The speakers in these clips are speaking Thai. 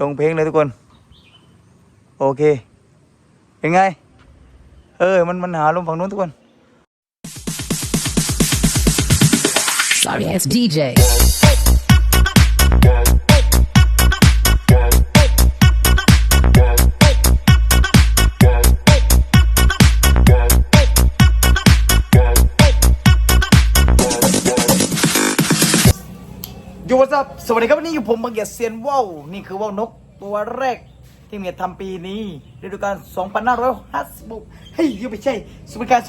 ลงเพลงเลยทุกคน โอเค เป็นไง เออ มันมันหาลมฝั่งนู้นทุกคน Sorry it's DJ. ยูวัสับสวัสดีครับวันนี้อยู่ผมบังเกียรติเซียนว่าวนี่คือว่าวนกตัวแรกที่เมียทำปีนี้ฤดูกาล2556เฮ้ยยังไม่ใช่สมการ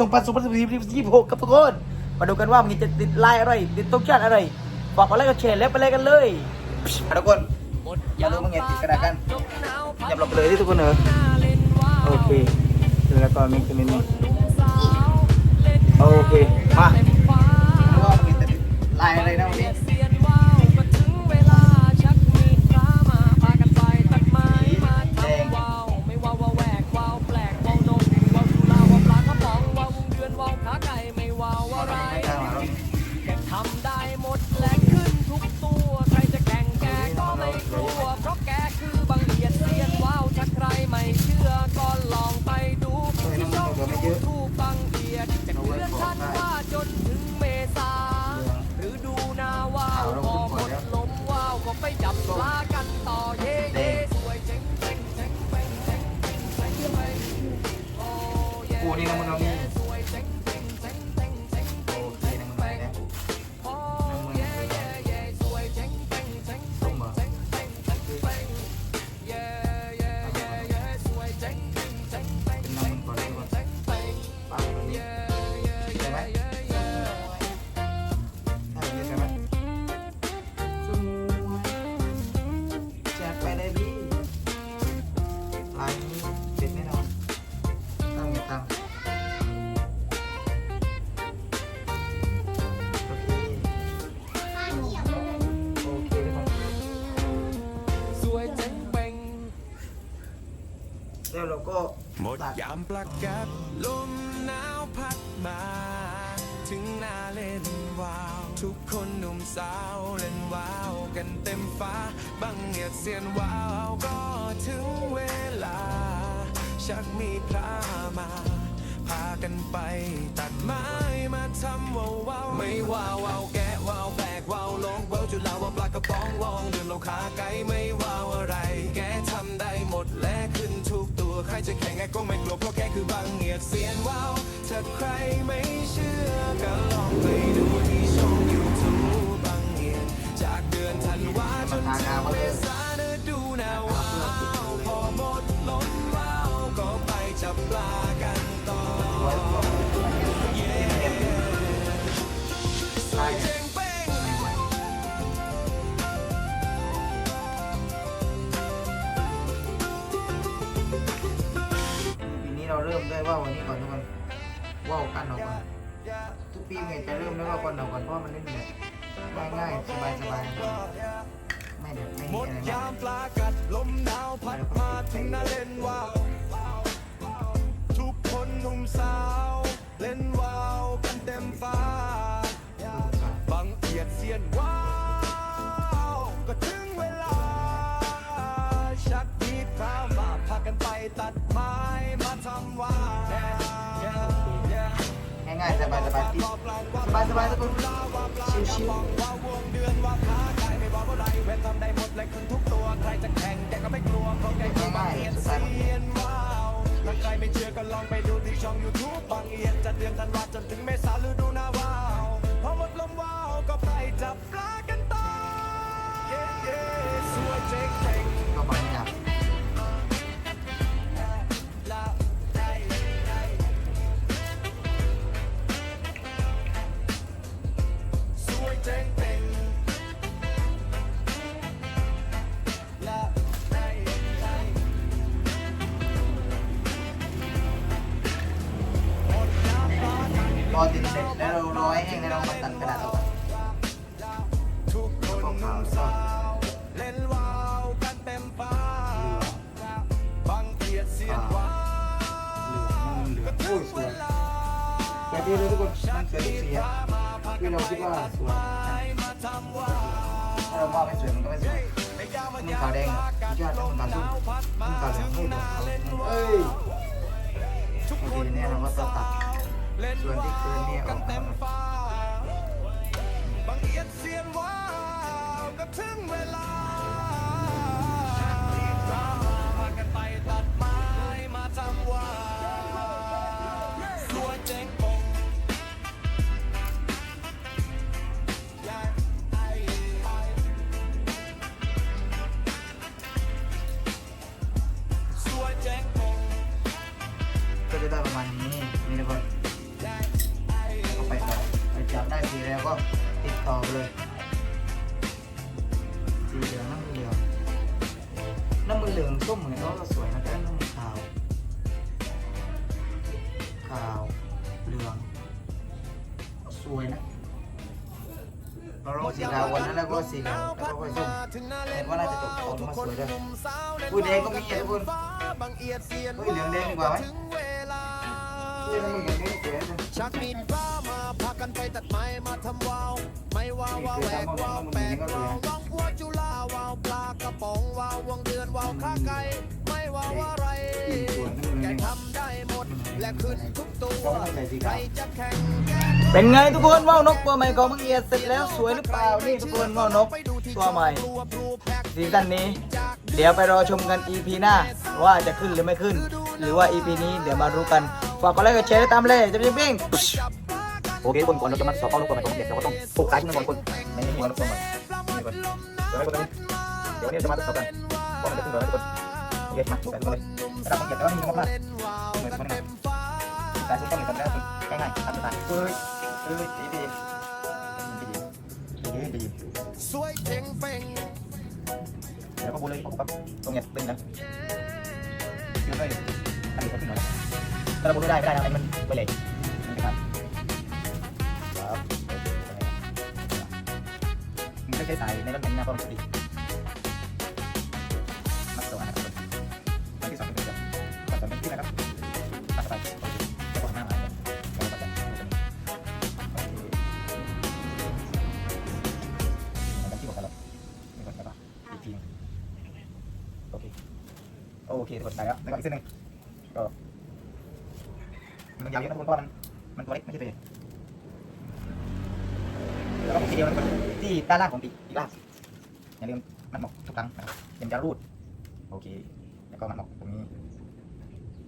2026ครับทุกคนมาดูกันว่ามันจะติดลายอะไร ติดตรงชาติอะไรฝากกดไลค์กดแชร์แล้วไปเลยกันเลยทุกคนอย่าลืมมังเกียรติดกระดาษกันอย่าหลบเลยที่ทุกคนเหรอโอเคแล้วก็มีตัวนี้โอเคมาดูว่ามันจะติดลายอะไรนะวันนี้ แล้วเราก็หมดตัดยามประกาศลมหนาวพัดมา ถึงหน้าเล่นวาว ทุกคนหนุ่มสาวเล่นวาวกันเต็มฟ้าบังเหียดเสียนวาวก็ถึงเวลา ชักมีพระมา พากันไปตัดไม้มาทำว่าววาวไม่ว่าววาว จะแข่งไงก็ไม่กลัวเพราะแกคือบางเงียดเสียนว้าวถ้าใครไม่เชื่อก็ลองไปดูที่ช่องยูทูบบางเงียดจากเดือนธันวาจนถึงเมษา เพราะว่ามันเล่นแบบง่ายๆสบายๆไม่แบบไม่มีอะไรมากมปลากัดลมหนาวพัดมาถึงนาเล่นว่าวทุกคนหนุ่มสาวเล่นว่า วกันเต็มฟ้าบังเอียดเสียนว้าวก็ถึงเวลาชักมีดพร้าวมาพากันไปตัดไม้มาทำว่าวง่ายๆสบายๆที่สบายสบายๆทุกคนชิวว่าวงเดือนว่าขาไก่ไม่ว่าอะไรเว้นทำได้หมดและขึ้นทุกตัวใครจะแข่งแต่ก็ไม่กลัวเพราะแกคือบางเอียดเสียนว้าวถ้าใครไม่เชื่อก็ลองไปดูที่ช่อง YouTube บางเอียดจะเดือนธันวาจนถึงเมษาฤดูหน้าว้า อติดเสร็จแล้วเรารอให้แห้งแล้วเรามาตัดกระดาษออกก่อนทุกคนก็ขานุ่วมสาวเล่นวาวกันเต็มฟ้าบังเกียดเสียนวาวเหลืองเหลืองโอ้ยสวยสวยดีเลยทุกคนมันสวยทุกสีอะที่เราคิดว่าสวยถ้าเราว่าไม่สวยมันก็ไม่สวยไม่ยมันขาวแดงยอดมันขาวส้มมันขาวเหลืองให้ดูเอ้ยโอเคเนี่ยเราก็จะตัด ส่วนที่เกินเนี่ยออกมาบางเอียดเสียนว้าวกับถึงเวลา ส้มเหมือนก็สวยนะแต่น้ำมือขาว ขาวเหลือง สวยนะเราลองสีขาววันนั้นแล้วก็สีเหลืองแล้วก็ส้มเห็นว่าน่าจะตกออกมาสวยด้วยอุ้ยแดงก็มีอะทุกคนบางเอียดเสียนเฮ้ยเหลืองแดงดีกว่าไหม ชักมีดฟ้ามาพากันไปตัดไม้มาทำวาว ไม่ว่าวาวแหวกวาวแปลกวาววังวัวจุลาวาวปลากระป๋องวาววงเดือนวาวข้าไก่ไม่ว่าวอะไรแกทำได้หมดและขึ้นทุกตัวใครจะแข่งแกเป็นไงทุกคนว่าวนกตัวใหม่ของมังเอียดเสร็จแล้วสวยหรือเปล่านี่ทุกคนว่าวนกตัวใหม่ซีซั่นนี้ เดี๋ยวไปรอชมกัน EP หน้าว่าจะขึ้นหรือไม่ขึ้น หรือว่า EP นี้เดี๋ยวมารู้กัน ฝากกดไลค์กดแชร์และตามเลยจะเป็นเป้งโอเคทุกคนก่อนเราจะมาสอบเข้านกตัวใหม่ของมังเอียดเราก็ต้องปลูกสายขึ้นมาก่อนคนไม่มีว่านกตัวใหม่นี่ก่อนเดี๋ยวให้คนนี้เดี๋ยววันนี้จะมาสอบกันว่ามันจะขึ้นหรือไม่ทุกคนโอเคมาแต่ทุกคนเลยระดับมังเอียดแต่ว่ามีมากๆเหมือนคนนึงแต่ชุดต้องมีคนแล้วง่ายๆทำตามเฮ้ยเฮ้ยดีดีดีดีดีสวยเจ๋งเป่งเดี๋ยวก็บูเลยปุ๊บปั๊บตรงเนี้ยตึงนะขึ้นเลยอันนี้ก็ขึ้นหน่อย ถ้าเราบูไม่ได้ไม่ได้นะไอ้มันไปเลยนะครับครับมันไม่ใช่สายในรถเป็นหน้าป้อมสติมัดตัวนะครับอันที่สองเป็นเดียวก่อนจะเป็นที่นะครับตัดไปจะก่อนหน้ามาแล้วก็จะโอเคที่บอกกันแล้วนี่ก่อนแล้วก็อีกทีนึงโอเคโอเคทุกคนได้แล้วแล้วก็อีกเส้นหนึ่งก็มันยาวเยอะนะทุกคนเพราะมันมันตัวเล็กไม่ใช่ตัวใหญ่แล้วก็ผมทีเดียวนะทุกคนที่ด้านล่างของปีกปีกล่างอย่าลืมมันหมกทุกครั้งนะครับเดี๋ยวมันจะรูดโอเค แล้วก็มันหมกตรงนี้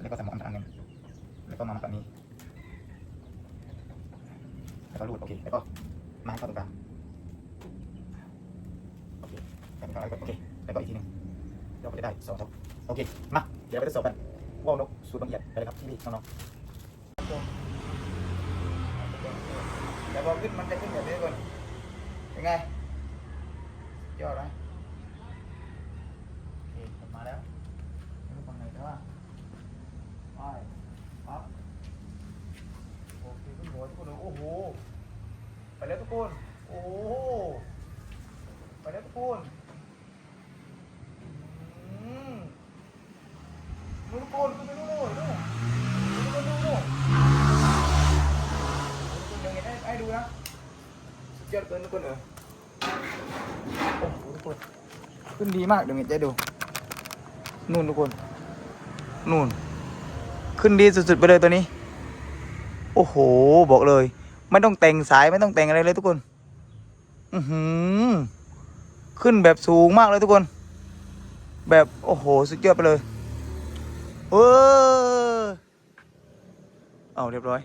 แล้วก็สมองอันหนึ่งแล้วก็มาฝั่งนี้ แล้วก็รูดโอเค แล้วก็มาเข้าตรงกลางโอเคแล้วก็โอเคแล้วก็อีกทีหนึงเราก็จะได้สองท็อปโอเค มา เดี๋ยวไปทดสอบกันว่าวนกสูตรละเอียดไปเลยครับที่นี่น้องๆ เดี๋ยวพอขึ้นมันจะขึ้นแบบนี้ก่อนยังไงยอดไหมโอเคกลับมาแล้วไม่รู้ฝั่งไหนแต่ว่าไปปั๊บโอเคขึ้นหัวทุกคนโอ้โหไปแล้วทุกคนโอ้โหไปแล้วทุกคนอืมดูทุกคน ทุกคนเออโอ้โหทุกคนขึ้นดีมากเดี๋ยวเห็นจะให้ดูนู่นทุกคนนู่น ขึ้นดีสุดๆไปเลยตัวนี้ โอ้โห บอกเลย ไม่ต้องแต่งสายไม่ต้องแต่งอะไรเลยทุกคน อือหือ ขึ้นแบบสูงมากเลยทุกคน แบบโอ้โห สุดยอดไปเลยเออเอาเรียบร้อย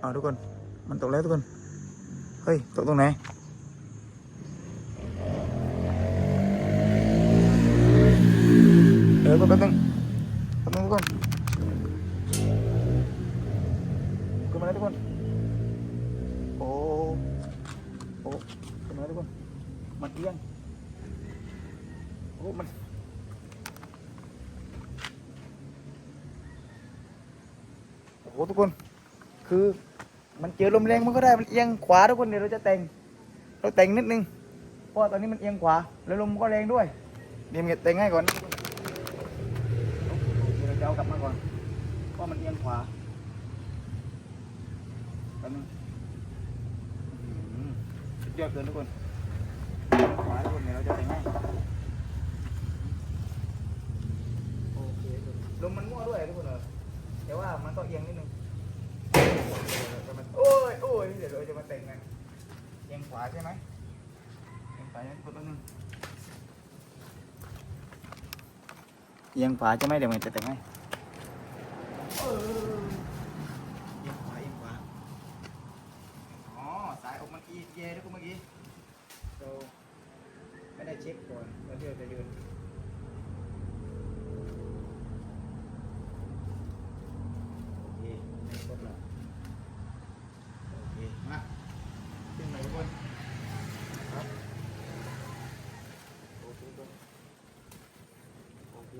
เอาทุกคน มันตกแล้วทุกคน เฮ้ยตกตรงไหนเออแป๊บนึงแป๊บนึงทุกคนขึ้นมาแล้วทุกคนโอ้โอ้ขึ้นมาแล้วทุกคนมันเอียงโอ้มันโอ้โหทุกคนคือ มันเจอลมแรงมันก็ได้มันเอียงขวาทุกคนเดี๋ยวเราจะแต่ง เราแต่งนิดนึง เพราะตอนนี้มันเอียงขวา แล้วลมก็แรงด้วยเดี๋ยวมันแต่งให้ก่อนเดี๋ยวเราจะเอากลับมาก่อนเพราะมันเอียงขวาตอนนี้ยอดเกินทุกคนขวาทุกคนเดี๋ยวเราจะแต่ง ต้องเอียงนิดนึงเดี๋ยวจะมาโอ้ยโอ้ยเดี๋ยวเราจะมาแต่งกันเอียงข วาใช่ไหมเอียงขวาใช่ไหมกดแป๊บนึงเอียงขวาจะไหมเดี๋ยวมันจะแต่งให้เออเอียงขวาเอียงขวาอ๋อสายออกมันอีเยด้วยกูเมื่อกี้เราไม่ได้เช็คก่อนแล้วที่เราจะยืน โอเคไม่ครบแล้วโอเค มาขึ้นมาทุกคนครับโอเคทุกคนโอเค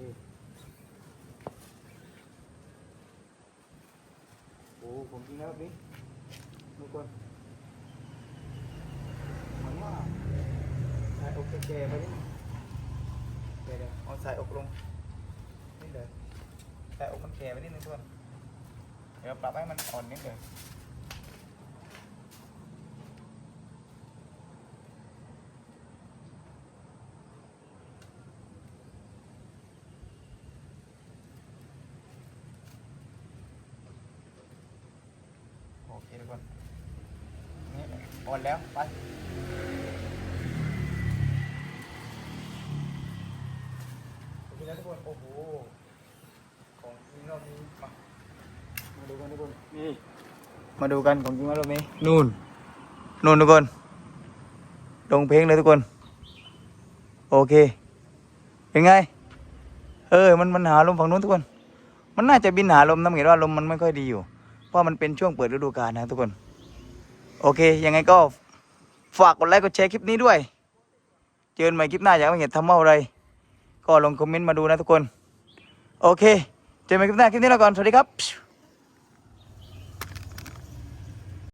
โอ้ผมจริง แล้วพี่ทุกคนเหมือนว่าสายอกแก่ๆไปนิดนึงเดี๋ยวๆเอาสายอกลงนี่เลยสายอกมันแก่ไปนิดนึงทุกคนเดี๋ยวปรับให้มันอ่อนนิดเดียวโอเคทุกคนนี่ อ่อนแล้วไปโอเคแล้วทุกคน โอ้โห ของจริงรอบนี้มามาดูกันทุกคน นี่ มาดูกันของจริงว่ารอบนี้ นู่น นู่นทุกคนลงเพลงเลยทุกคน โอเค เป็นไง เออ มันมันหาลมฝั่งนู้นทุกคน มันน่าจะบินหาลมนะเห็นว่าลมมันไม่ค่อยดีอยู่ เพราะมันเป็นช่วงเปิดฤดูกาลนะทุกคน โอเค ยังไงก็ฝากกดไลค์กดแชร์คลิปนี้ด้วย เจอกันใหม่คลิปหน้าอยากให้เห็นทำอะไร ก็ลงคอมเมนต์มาดูนะทุกคน โอเค เจอกันใหม่คลิปหน้าคลิปนี้แล้วก่อน สวัสดีครับ